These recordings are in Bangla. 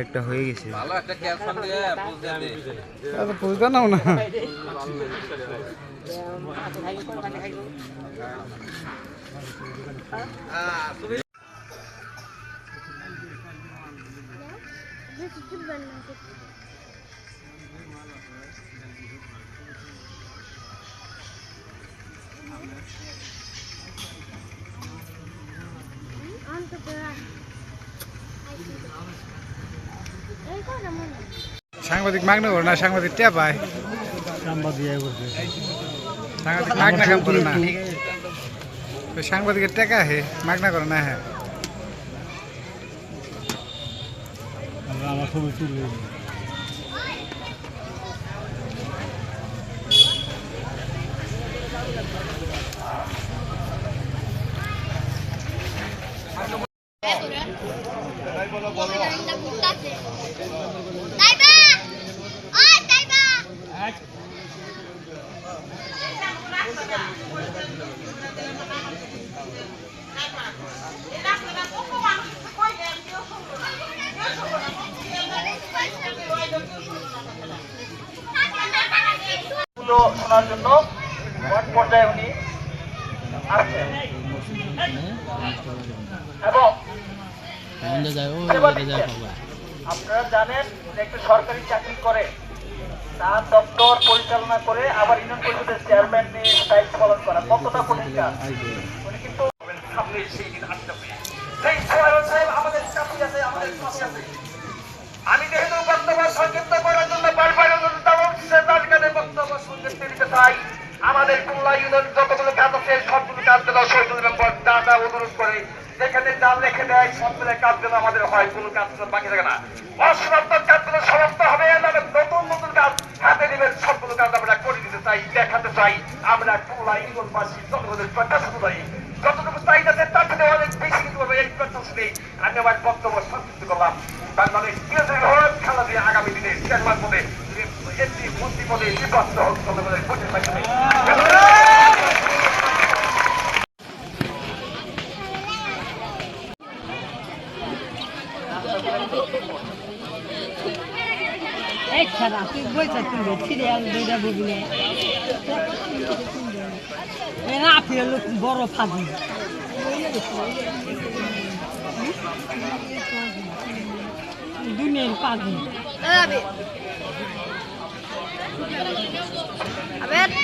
একটা হয়ে গেছে। ভালো একটা ক্যাপশন দিয়ে বুঝতে দে। আরে বুঝতে নাও না। সাংবাদিক মাগনা করে না সাংবাদিক টিয়া পায় সাংবাদিক মাগনা কাম করে না। সাংবাদিকের টাকা হে মাগনা করে না হ্যাঁ আমার ছবি তুলবে। শোনার জন্য মাঠ পর্যায়ে উনি এবং। আপনারা জানেন যে একটা সরকারি চাকরি করে। তার দপ্তর পরিচালনা করে আবার ইউনিয়ন পরিষদের চেয়ারম্যান নিয়ে দায়িত্ব পালন করা কতটা কঠিন কাজ উনি কিন্তু সামনে সেই দিন আসতে হবে। সেই চেয়ারম্যান সাহেব আমাদের চাকরি আছে আমাদের আছে। আমি যেহেতু বক্তব্য সংক্ষিপ্ত করার জন্য বারবার অনুরোধ বক্তব্য চাই। আমাদের কুল্লা ইউনিয়ন যতগুলো কাজ আছে সবগুলো কাজ যেন শহীদুল মেম্বার দাদা অনুরোধ করে যা লেখে দেয় সবগুলো কাজ যেন আমাদের হয়, কোনো কাজ বাকি থাকে না। অসমাপ্ত কাজগুলো সমাপ্ত হবে নতুন নতুন কাজ হাতে নেবেন সবগুলো কাজ আমরা করে দিতে চাই, দেখাতে চাই। আমরা কুল্লা ইউনিয়নবাসী জনগণের প্রত্যাশা অনুযায়ী যতটুকু তার থেকে অনেক বেশি এই প্রত্যাশা নেই আমি আমার বক্তব্য করলাম। বাংলাদেশ খেলা দিয়ে আগামী দিনে চেয়ারম্যান পদে এমপি মন্ত্রী পদে নির্বাচিত হোক জনগণের ভোটের মাধ্যমে এই খারাপ তুই বইটা তুলবে সিরিয়াল দুইটা বুঝলে এরা আপেল বড় ফাঁদি। দুনিয়ার Abi.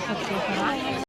先生は。